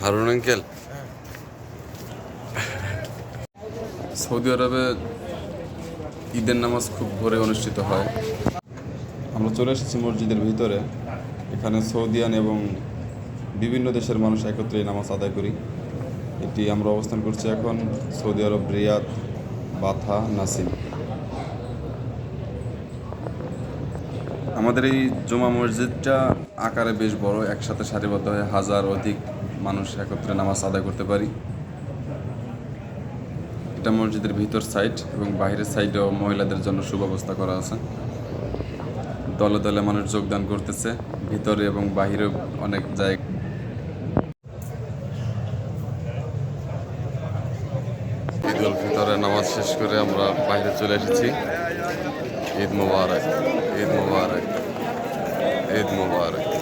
Harun uncle Saudi আরবে ঈদের নামাজ খুব ভোরে অনুষ্ঠিত হয়। আমরা চলে এসেছি মসজিদের ভিতরে। এখানে সৌদিয়ান এবং বিভিন্ন দেশের মানুষ একত্রে নামাজ আদায় করি। এটি আমরা অবস্থান করছি এখন Saudi Arab, Riyadh, Batha, Naseem. আমাদের এই জমা মসজিদটা আকারে বেশ বড়, একসাথে সারিবদ্ধ হয়ে হাজার অধিক মানুষ একত্রে নামাজ আদায় করতে পারি। এটা মসজিদের ভিতর সাইড এবং বাইরের সাইডেও মহিলাদের জন্য সুব্যবস্থা করা আছে। দলে দলে মানুষ যোগদান করতেছে, ভিতরে এবং বাহিরেও অনেক জায়গা ঈদ উল ফিতরে নামাজ শেষ করে আমরা বাইরে চলে এসেছি। ঈদ মোবারক ঈদ মোবারক ঈদ মোবারক।